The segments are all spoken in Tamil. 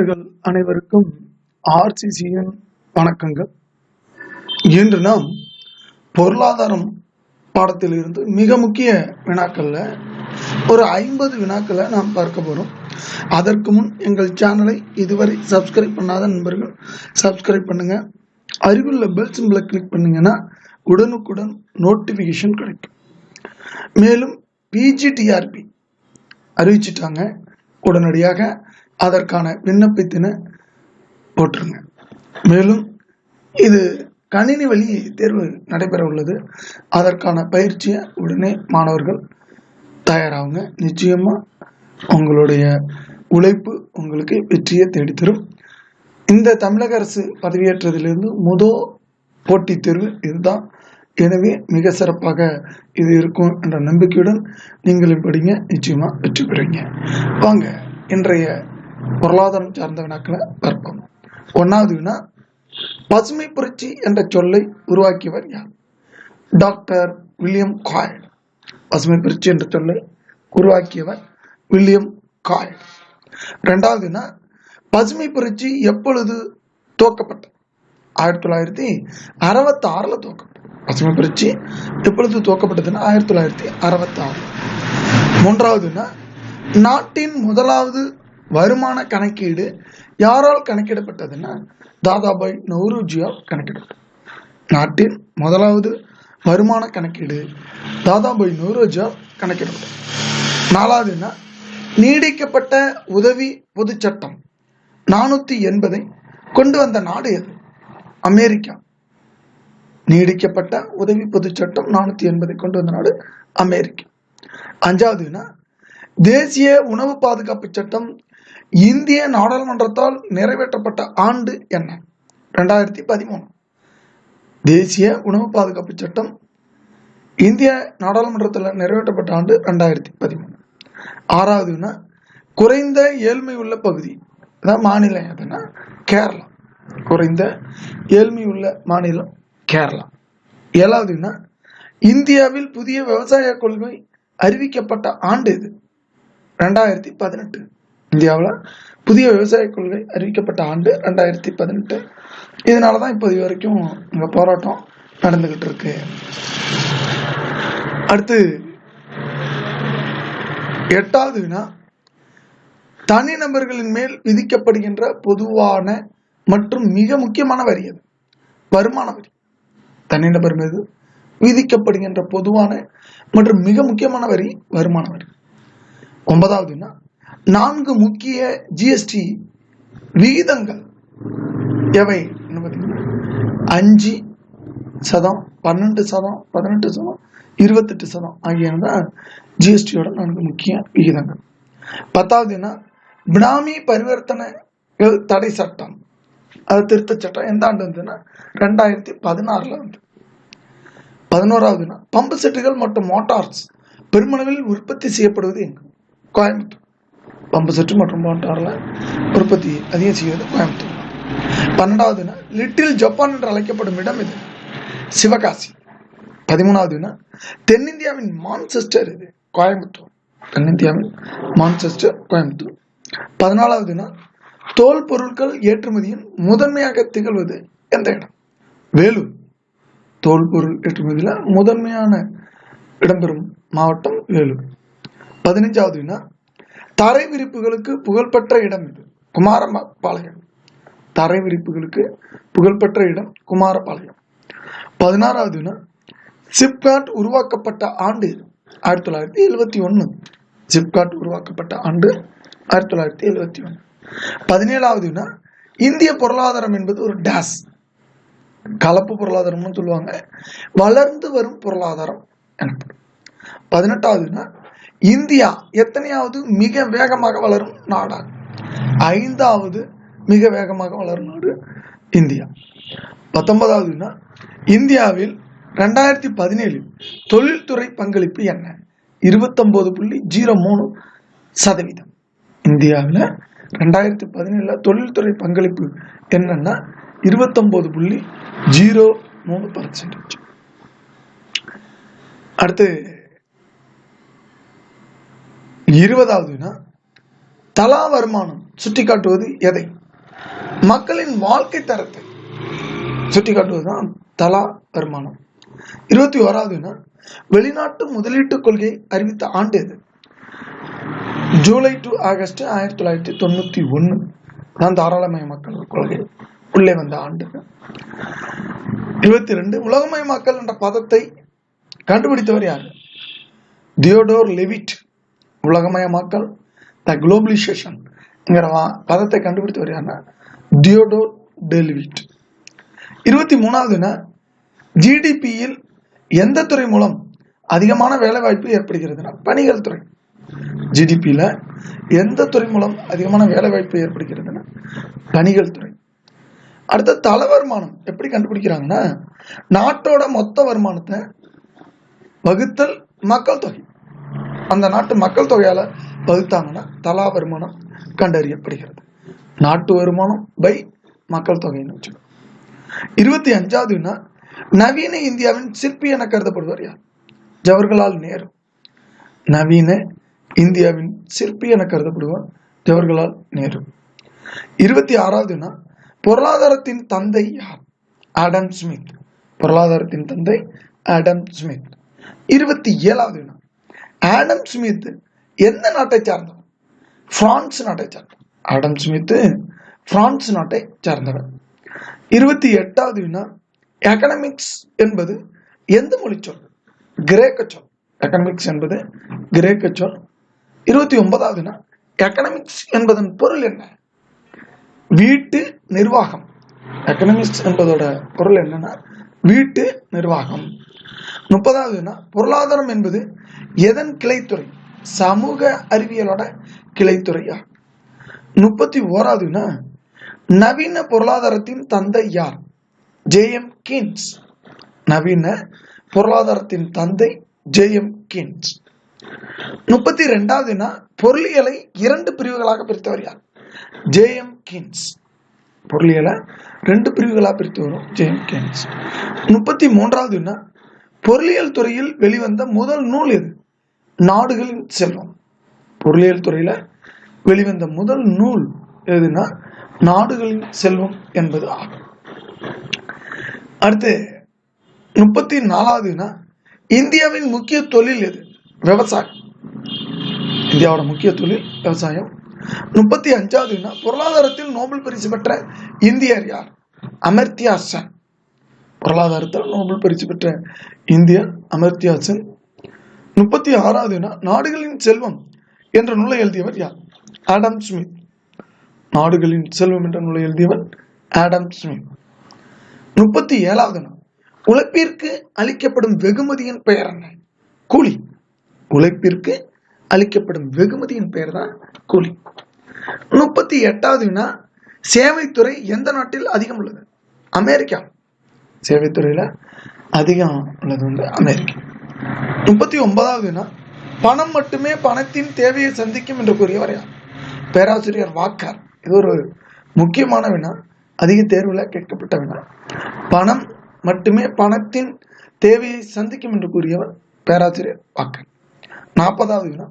நண்பர்கள் அனைவருக்கும் ஆர்சிசியின் வணக்கங்கள். இன்று நாம் பொருளாதாரம் பாடத்தில் இருந்து மிக முக்கிய வினாக்கள்ல ஒரு ஐம்பது வினாக்களை நாம் பார்க்க போறோம். அதற்கு முன் எங்கள் சேனலை இதுவரை சப்ஸ்கிரைப் பண்ணாத நண்பர்கள் சப்ஸ்கிரைப் பண்ணுங்க. அருகிலுள்ள பெல் சிம்பிளை கிளிக் பண்ணீங்கன்னா உடனுக்குடன் நோட்டிஃபிகேஷன் கிடைக்கும். மேலும் பிஜிடிஆர்பி அறிவிச்சிட்டாங்க. உடனடியாக அதற்கான விண்ணப்பத்தினை போட்டுருங்க மேலும் இது கணினி வழி தேர்வு நடைபெற உள்ளது. அதற்கான பயிற்சியை உடனே மாணவர்கள் தயாராகுங்க. நிச்சயமாக உங்களுடைய உழைப்பு உங்களுக்கு வெற்றியை தேடித்தரும். இந்த தமிழக அரசு பதவியேற்றதிலிருந்து முதல் போட்டித் தேர்வு இதுதான். எனவே மிக சிறப்பாக இது இருக்கும் என்ற நம்பிக்கையுடன் நீங்கள் படிங்க. நிச்சயமாக வெற்றி பெறுவீங்க. வாங்க இன்றைய பொருளாதாரம் சார்ந்த வினாக்களை பார்ப்போம் ஒன்னாவது வினா பசுமை புரட்சி என்ற சொல்லை உருவாக்கியவர் யார்? டாக்டர் வில்லியம் காய் பசுமை புரட்சி என்ற சொல்லை உருவாக்கியவர் வில்லியம் காய் ரெண்டாவதுனா பசுமை புரட்சி எப்பொழுது துவக்கப்பட்டது? ஆயிரத்தி தொள்ளாயிரத்தி அறுபத்தி ஆறில் துவக்கப்பட்டது. பசுமை புரட்சி எப்பொழுது துவக்கப்பட்டதுன்னா ஆயிரத்தி தொள்ளாயிரத்தி அறுபத்தி ஆறு மூன்றாவதுன்னா நாட்டின் முதலாவது வருமான கணக்கீடு யாரால் கணக்கிடப்பட்டதுன்னா தாதாபாய் நௌருஜியால் கணக்கிடப்பட்டது. நாட்டின் முதலாவது வருமான கணக்கீடு தாதாபாய் நௌரோஜியால் கணக்கிடப்பட்டது. நாலாவதுன்னா நீடிக்கப்பட்ட உதவி பொதுச் சட்டம் நானூத்தி எண்பதை கொண்டு வந்த நாடு எது? அமெரிக்கா. நீடிக்கப்பட்ட உதவி பொதுச் சட்டம் நானூத்தி எண்பதை கொண்டு வந்த நாடு அமெரிக்கா. அஞ்சாவதுன்னா தேசிய உணவு பாதுகாப்பு சட்டம் இந்திய நாடாளுமன்றத்தால் நிறைவேற்றப்பட்ட ஆண்டு என்ன? ரெண்டாயிரத்தி பதிமூணு. தேசிய உணவு பாதுகாப்பு சட்டம் இந்திய நாடாளுமன்றத்தில் நிறைவேற்றப்பட்ட ஆண்டு ரெண்டாயிரத்தி பதிமூணு. ஆறாவதுன்னா குறைந்த ஏழ்மை உள்ள பகுதி. அதான் மாநிலம் எதுனா கேரளா. குறைந்த ஏழ்மை உள்ள மாநிலம் கேரளா. ஏழாவதுன்னா இந்தியாவில் புதிய விவசாய கொள்கை அறிவிக்கப்பட்ட ஆண்டு இது. ரெண்டாயிரத்தி பதினெட்டு. இந்தியாவில் புதிய விவசாய கொள்கை அறிவிக்கப்பட்ட ஆண்டு ரெண்டாயிரத்தி பதினெட்டு. இதனால தான் இப்போது வரைக்கும் இந்த போராட்டம் நடந்துகிட்டு இருக்கு. அடுத்து எட்டாவது வினா. தனிநபர்களின் மேல் விதிக்கப்படுகின்ற பொதுவான மற்றும் மிக முக்கியமான வரி அது. வருமான வரி. தனிநபர் மீது விதிக்கப்படுகின்ற பொதுவான மற்றும் மிக முக்கியமான வரி வருமான வரி. ஒன்பதாவதுன்னா நான்கு முக்கிய ஜிஎஸ்டி விகிதங்கள். எவை? பார்த்தீங்கன்னா அஞ்சு சதம் பன்னெண்டு சதம் பதினெட்டு சதம் இருபத்தெட்டு சதம் ஆகியன தான் ஜிஎஸ்டியோட நான்கு முக்கிய விகிதங்கள். பத்தாவதுன்னா பினாமி பரிவர்த்தனை தடை சட்டம். அது திருத்த சட்டம். எந்த ஆண்டு வந்ததுன்னா? ரெண்டாயிரத்தி பதினாறுல வந்து. பதினோராவதுன்னா பம்பு செட்டுகள் மற்றும் மோட்டார்ஸ் பெருமளவில் உற்பத்தி செய்யப்படுவது எங்கு? கோயம்புத்தூர். பம்பு செட்டு மற்றும் மோட்டார்ல உற்பத்தி அதிகம் செய்வது கோயம்புத்தூர் பன்னெண்டாவதுன்னா லிட்டில் ஜப்பான் என்று அழைக்கப்படும் இடம் இது சிவகாசி பதிமூணாவதுன்னா தென்னிந்தியாவின் மான்செஸ்டர் இது கோயம்புத்தூர் தென்னிந்தியாவின் மான்செஸ்டர் கோயம்புத்தூர் பதினாலாவதுனா தோல் பொருட்கள் ஏற்றுமதியின் முதன்மையாக திகழ்வது எந்த இடம் வேலூர் தோல் பொருள் ஏற்றுமதியில் முதன்மையான இடம்பெறும் மாவட்டம் வேலூர் பதினஞ்சாவதுனா தரை விரிப்புகளுக்கு புகழ்பெற்ற இடம் இது குமாரபாளையம். தரை விரிப்புகளுக்கு புகழ்பெற்ற இடம் குமாரபாளையம். பதினாறாவதுன்னா சிப்காட் உருவாக்கப்பட்ட ஆண்டு ஆயிரத்தி தொள்ளாயிரத்தி எழுபத்தி ஒன்று சிப்காட் உருவாக்கப்பட்ட ஆண்டு ஆயிரத்தி தொள்ளாயிரத்தி எழுபத்தி ஒன்று பதினேழாவதுன்னா இந்திய பொருளாதாரம் என்பது ஒரு டேஸ். கலப்பு பொருளாதாரம்னு சொல்லுவாங்க வளர்ந்து வரும் பொருளாதாரம் எனப்படும். பதினெட்டாவதுன்னா இந்தியா எத்தனையாவது மிக வேகமாக வளரும் நாடாக. ஐந்தாவது மிக வேகமாக வளரும் நாடு இந்தியா. பத்தொன்பதாவதுன்னா இந்தியாவில் ரெண்டாயிரத்தி பதினேழில் தொழில்துறை பங்களிப்பு என்ன? இருபத்தொம்போது புள்ளி ஜீரோ மூணு சதவீதம். இந்தியாவில் ரெண்டாயிரத்தி பதினேழில் தொழில்துறை பங்களிப்பு என்னன்னா இருபத்தொம்போது புள்ளி ஜீரோ மூணு பர்சன்டேஜ் அடுத்து இருபதாவதுனா தலா வருமானம் சுட்டிக்காட்டுவது எதை? மக்களின் வாழ்க்கை தரத்தை சுட்டிக்காட்டுவதுதான் தலா வருமானம். இருபத்தி ஓராவது வெளிநாட்டு முதலீட்டு கொள்கையை அறிவித்த ஆண்டு எது? ஜூலை டு ஆகஸ்ட் ஆயிரத்தி தொள்ளாயிரத்தி தொண்ணூத்தி ஒண்ணு தான் தாராளமயமாக்கல் கொள்கை. உள்ளே வந்த ஆண்டு. இருபத்தி ரெண்டு உலகமயமாக்கல் என்ற பதத்தை கண்டுபிடித்தவர் யார்? Theodore Levitt. உலகமயமாக்கல் த குளோபலைசேஷன் பதத்தை கண்டுபிடித்து யாருன்னா டியோடோ டெல்விட் இருபத்தி மூணாவதுனா ஜிடிபியில் எந்த துறை மூலம் அதிகமான வேலை வாய்ப்பு ஏற்படுகிறதுனா பணிகள் துறை ஜிடிபியில் எந்த துறை மூலம் அதிகமான வேலை வாய்ப்பு ஏற்படுகிறதுனா பணிகள் துறை. அடுத்த தல வருமானம் எப்படி கண்டுபிடிக்கிறாங்கன்னா நாட்டோட மொத்த வருமானத்தை வகுத்தல் மக்கள் தொகை. அந்த நாட்டு மக்கள் தொகையால வகுத்தாங்கன்னா தலா வருமானம் கண்டறியப்படுகிறது. நாட்டு வருமானம் பை மக்கள் தொகைன்னு வச்சுக்கணும் இருபத்தி அஞ்சாவதுன்னா நவீன இந்தியாவின் சிற்பி என கருதப்படுவார் யார்? ஜவஹர்லால் நேரு. நவீன இந்தியாவின் சிற்பி என கருதப்படுவார் ஜவஹர்லால் நேரு. இருபத்தி ஆறாவதுன்னா பொருளாதாரத்தின் தந்தை யார்? Adam Smith. பொருளாதாரத்தின் தந்தை ஆடம் ஸ்மித். இருபத்தி ஏழாவதுனா ஆடம் ஸ்மித் எந்த நாட்டை சார்ந்தவர் பிரான்ஸ் நாட்டை சார்ந்தவர் ஆடம் ஸ்மித் பிரான்ஸ் நாட்டை சார்ந்தவர் இருபத்தி எட்டாவது வினா எக்கனமிக்ஸ் என்பது எந்த மொழி சொல்? கிரேக்க சொல். எக்கனமிக்ஸ் என்பது கிரேக்க சொல். இருபத்தி ஒன்பதாவது எக்கனமிக்ஸ் என்பதன் பொருள் என்ன? வீட்டு நிர்வாகம். எக்கனமிக்ஸ் என்பதோட பொருள் என்னன்னா வீட்டு நிர்வாகம். முப்பதாவதுன்னா பொருளாதாரம் என்பது எதன் கிளைத்துறை? சமூக அறிவியலோட கிளைத்துறையா? முப்பத்தி ஓராவது நவீன பொருளாதாரத்தின் தந்தை யார்? JM Keynes. நவீன பொருளாதாரத்தின் தந்தை ஜேஎம் கீன்ஸ். முப்பத்தி ரெண்டாவதுனா பொருளியலை இரண்டு பிரிவுகளாக பிரித்தவர் யார்? JM Keynes. பொருளியலை ரெண்டு பிரிவுகளாக பிரித்து வரும். ஜேஎம் கீன்ஸ் முப்பத்தி மூன்றாவது என்ன? பொருளியல் துறையில் வெளிவந்த முதல் நூல் எது? நாடுகளின் செல்வம். பொருளியல் துறையில வெளிவந்த முதல் நூல் எதுனா நாடுகளின் செல்வம் என்பது ஆகும். அடுத்து முப்பத்தி நாலாவதுனா இந்தியாவின் முக்கிய தொழில் எது? விவசாயம். இந்தியாவோட முக்கிய தொழில் விவசாயம். முப்பத்தி அஞ்சாவதுனா பொருளாதாரத்தில் நோபல் பரிசு பெற்ற இந்தியர் யார்? அமர்த்தியா சென். பொருளாதாரத்தில் நோபல் பரிசு பெற்ற இந்தியர் அமர்த்தியா சென். முப்பத்தி ஆறாவதுனா நாடுகளின் செல்வம் என்ற நூலை எழுதியவர் யார்? Adam Smith. நாடுகளின் செல்வம் என்ற நூலை எழுதியவர் ஆடம் ஸ்மித். முப்பத்தி ஏழாவது நாள் உழைப்பிற்கு அளிக்கப்படும் வெகுமதியின் பெயர் என்ன? கூலி. உழைப்பிற்கு அளிக்கப்படும் வெகுமதியின் பெயர் தான் கூலி. முப்பத்தி எட்டாவது வினா சேவைத்துறை எந்த நாட்டில் அதிகம் உள்ளது? அமெரிக்கா. சேவைத்துறையில அதிகம் உள்ளது வந்து அமெரிக்கா. முப்பத்தி ஒன்பதாவது வினா பணம் மட்டுமே பணத்தின் தேவையை சந்திக்கும் என்று கூறியவர் யார்? பேராசிரியர் வாக்கர். இது ஒரு முக்கியமான வினா அதிக தேர்வில் கேட்கப்பட்ட வினா. பணம் மட்டுமே பணத்தின் தேவையை சந்திக்கும் என்று கூறியவர் பேராசிரியர் வாக்கர். நாற்பதாவது வினா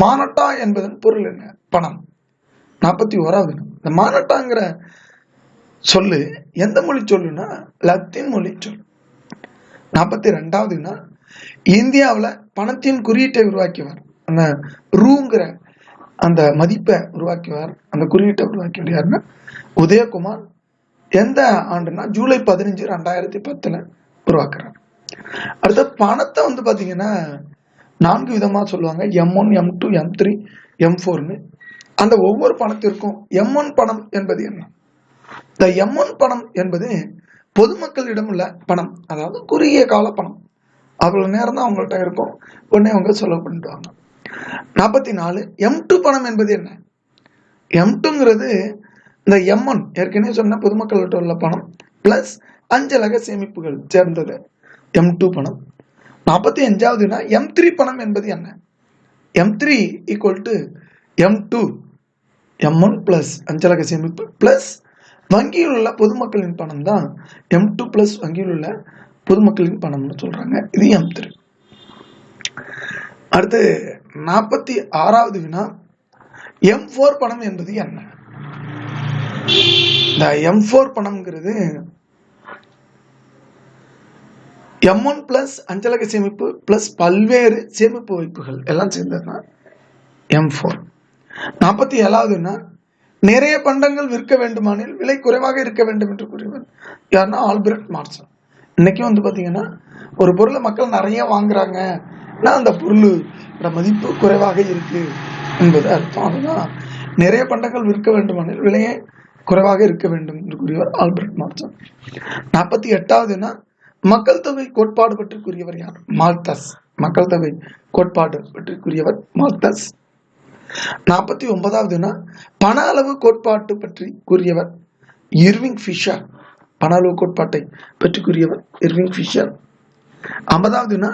மானட்டா என்பதன் பொருள் என்ன? பணம். நாற்பத்தி ஓராவது இந்த மானட்டாங்கிற சொல்லு எந்த மொழி சொல்லுன்னா லத்தீன் மொழி சொல். நாற்பத்தி ரெண்டாவது இந்தியாவில் பணத்தின் குறியீட்டை உருவாக்கியவர். அந்த ரூங்கிற அந்த மதிப்பை உருவாக்கியவர். அந்த குறியீட்டை உருவாக்கியவர் யாருன்னா? உதயகுமார். எந்த ஆண்டுனா ஜூலை பதினஞ்சு ரெண்டாயிரத்தி பத்துல உருவாக்குறார். அடுத்த பணத்தை வந்து பார்த்தீங்கன்னா நான்கு விதமாக சொல்லுவாங்க. M one M two M three M ஃபோர்னு அந்த ஒவ்வொரு பணத்திற்கும் எம் ஒன் பணம் என்பது என்ன? இந்த எம் ஒன் பணம் என்பது பொதுமக்களிடம் உள்ள பணம். அதாவது குறுகிய கால பணம். அவ்வளவு நேரம் தான் அவங்கள்ட்ட இருக்கும். உடனே அவங்க செலவு பண்ணிடுவாங்க நாற்பத்தி நாலு எம் டூ பணம் என்பது என்ன? எம் டூங்கிறது இந்த எம் ஒன் ஏற்கனவே சொன்ன பொதுமக்கள்கிட்ட உள்ள பணம் பிளஸ் அஞ்சலக சேமிப்புகள் சேர்ந்தது. எம் டூ பணம். நாற்பத்தி அஞ்சாவதுனா எம் த்ரீ பணம் என்பது என்ன? M three equal to M two M one plus அஞ்சலக சேமிப்பு ப்ளஸ் வங்கியில் உள்ள பொதுமக்களின் பணம் தான் எம் டூ ப்ளஸ் வங்கியில் உள்ள பொதுமக்களின் பணம்னு சொல்கிறாங்க இது எம் த்ரீ அடுத்து நாற்பத்தி ஆறாவது வினா எம் ஃபோர் பணம் என்பது என்ன? இந்த எம் ஃபோர் பணம்ங்கிறது எம் ஒன் பிளஸ் அஞ்சலக சேமிப்பு பிளஸ் பல்வேறு சேமிப்பு வைப்புகள் எல்லாம் சேர்ந்ததுன்னா எம் ஃபோர் நாற்பத்தி ஏழாவதுன்னா நிறைய பண்டங்கள் விற்க வேண்டுமானில் விலை குறைவாக இருக்க வேண்டும் என்று கூறியவர் யாருன்னா ஆல்பர்ட் மார்சன். இன்னைக்கும் வந்து பார்த்தீங்கன்னா ஒரு பொருளை மக்கள் நிறைய வாங்குறாங்கன்னா அந்த பொருளோட மதிப்பு குறைவாக இருக்கு என்பது அர்த்தம். அதுதான் நிறைய பண்டங்கள் விற்க வேண்டுமானில் விலையை குறைவாக இருக்க வேண்டும் என்று கூறியவர் ஆல்பர்ட் மார்சன். நாற்பத்தி எட்டாவதுன்னா மக்கள் தொகை கோட்பாடு பற்றிக்குரியவர் யார்? மால்தஸ். மக்கள் தொகை கோட்பாடு பற்றிக்குரியவர் மால்தஸ். நாற்பத்தி ஒன்பதாவதுனா பண அளவு கோட்பாட்டு பற்றி கூறியவர் இர்விங் ஃபிஷர். பண அளவு கோட்பாட்டை பற்றி கூறியவர் இர்விங் ஃபிஷர். ஐம்பதாவதுனா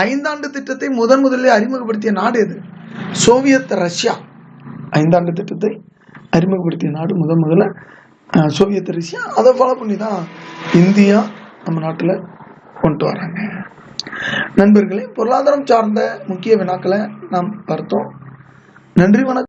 ஐந்தாண்டு திட்டத்தை முதன் முதலில் அறிமுகப்படுத்திய நாடு எது? Soviet Russia. ஐந்தாண்டு திட்டத்தை அறிமுகப்படுத்திய நாடு முதன் முதல்ல அஹ், சோவியத் ரஷ்யா. அதை ஃபாலோ பண்ணி தான் இந்தியா நம்ம நாட்டில் கொண்டு வராங்க. நண்பர்களே பொருளாதாரம் சார்ந்த முக்கிய வினாக்களை நாம் பார்த்தோம். நன்றி வணக்கம்.